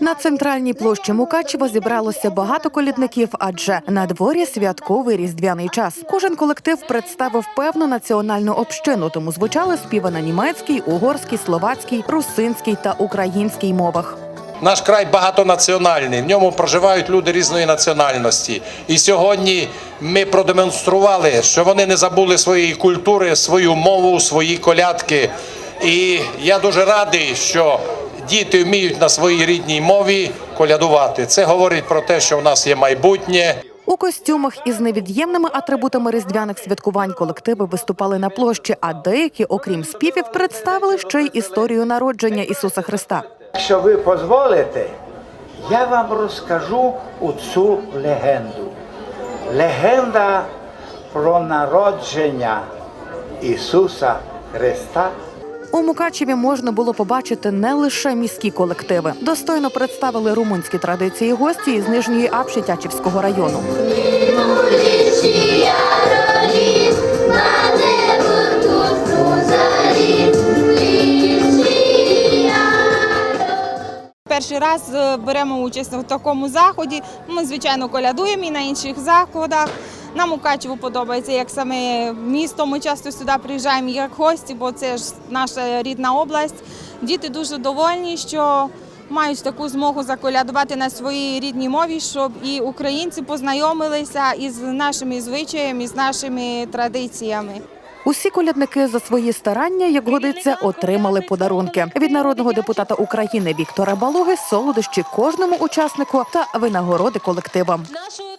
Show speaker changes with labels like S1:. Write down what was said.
S1: На центральній площі Мукачева зібралося багато колідників, адже на дворі святковий різдвяний час. Кожен колектив представив певну національну общину, тому звучали співи на німецькій, угорській, словацькій, русинській та українській мовах.
S2: Наш край багатонаціональний, в ньому проживають люди різної національності. І сьогодні ми продемонстрували, що вони не забули своєї культури, свою мову, свої колядки. І я дуже радий, що діти вміють на своїй рідній мові колядувати. Це говорить про те, що в нас є майбутнє.
S1: У костюмах із невід'ємними атрибутами різдвяних святкувань колективи виступали на площі, а деякі, окрім співів, представили ще й історію народження Ісуса Христа.
S3: Якщо ви дозволите, я вам розкажу цю легенду. Легенда про народження Ісуса Христа.
S1: У Мукачеві можна було побачити не лише міські колективи. Достойно представили румунські традиції гості із нижньої Апші Тячівського району.
S4: Перший раз е, беремо участь в такому заході. Ми, звичайно, колядуємо і на інших заходах. Нам Мукачеву подобається як саме місто. Ми часто сюди приїжджаємо як гості, бо це ж наша рідна область. Діти дуже довольні, що мають таку змогу заколядувати на своїй рідній мові, щоб і українці познайомилися із нашими звичаями, із нашими традиціями.
S1: Усі колядники за свої старання, як годиться, отримали подарунки від народного депутата України Віктора Балуги, солодощі кожному учаснику та винагороди колективам.
S5: Нашою